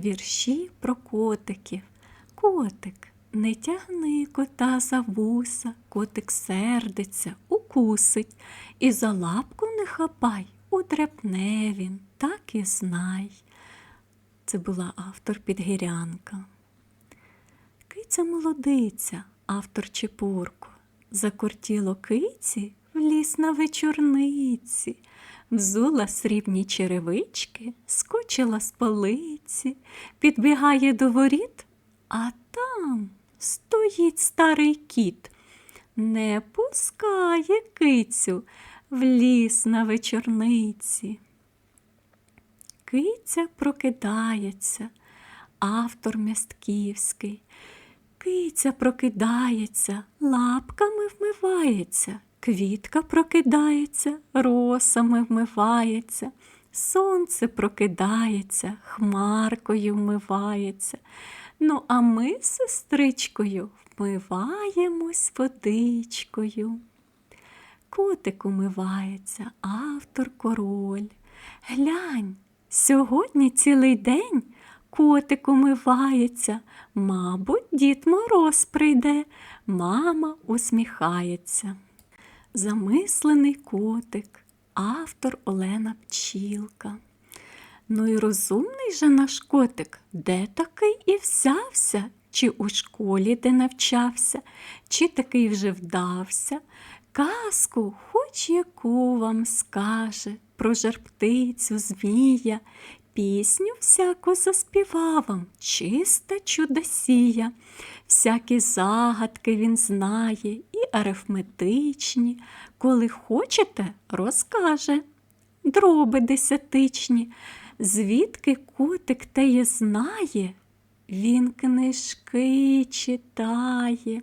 Вірші про котиків. Котик, не тягни кота за вуса, котик сердиться, укусить, і за лапку не хапай, удряпне він, так і знай. Це була автор Підгірянка. Киця молодиця, автор Чепурко. Закортіло киці в ліс на вечорниці, взула срібні черевички, скочила з полиці, підбігає до воріт, а там стоїть старий кіт. Не пускає кицю в ліс на вечорниці. Киця прокидається, автор Мястківський. Киця прокидається, лапками вмивається, квітка прокидається, росами вмивається, сонце прокидається, хмаркою вмивається. Ну, а ми з сестричкою вмиваємось водичкою. Котик умивається, автор король. Глянь, сьогодні цілий день котик умивається, мабуть, дід Мороз прийде, мама усміхається. Замислений котик, автор Олена Пчілка. Ну і розумний же наш котик, де такий і взявся, чи у школі де навчався, чи такий вже вдався. Казку, хоч яку вам скаже, про жарптицю, змія, пісню всяку заспівав вам, чиста чудосія. Всякі загадки він знає арифметичні, коли хочете, розкаже. Дроби десятичні, звідки котик теє знає, він книжки читає,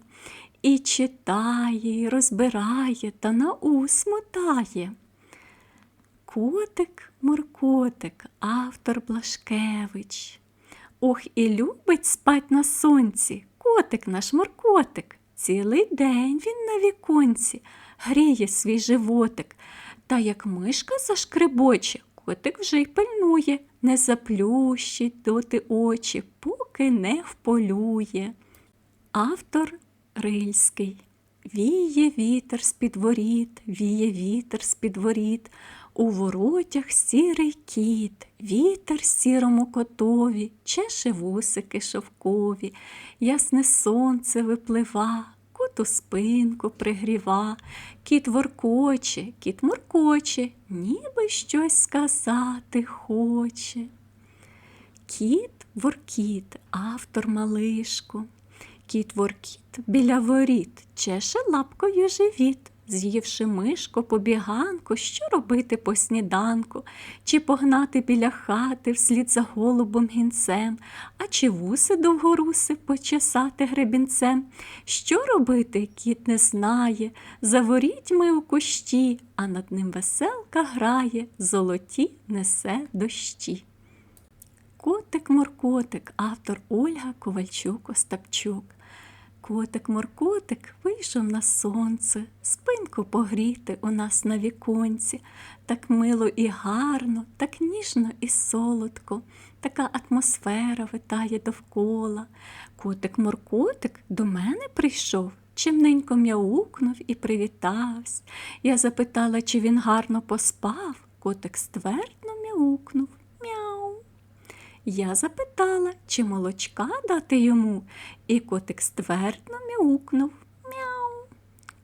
і читає, і розбирає та на ус мотає. Котик Муркотик, автор Блашкевич. Ох, і любить спать на сонці, котик наш муркотик. Цілий день він на віконці гріє свій животик. Та як мишка зашкребоче, котик вже й пильнує, не заплющить доти очі, поки не вполює. Автор Рильський. Віє вітер з-під воріт, віє вітер з-під воріт, у воротях сірий кіт, вітер сірому котові, чеше вусики шовкові, ясне сонце виплива, коту спинку пригріва, кіт воркоче, кіт муркоче, ніби щось сказати хоче. Кіт воркіт, автор малишку. Кіт воркіт біля воріт, чеше лапкою живіт, з'ївши мишку побіганку, що робити по сніданку, чи погнати біля хати вслід за голубом гінцем, а чи вуси довгоруси почесати гребінцем. Що робити, кіт не знає, за ворітьми у кущі, а над ним веселка грає, золоті несе дощі. Котик-моркотик, автор Ольга Ковальчук Остапчук. Котик-моркотик вийшов на сонце, спинку погріти у нас на віконці. Так мило і гарно, так ніжно і солодко, така атмосфера витає довкола. Котик-моркотик до мене прийшов, чимненько м'яукнув і привітався. Я запитала, чи він гарно поспав. Котик ствердно м'яукнув. Я запитала, чи молочка дати йому, і котик ствердно мяукнув. Мяу.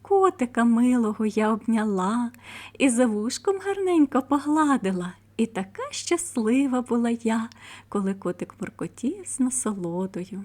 Котика милого я обняла і за вушком гарненько погладила. І така щаслива була я, коли котик моркотів з насолодою.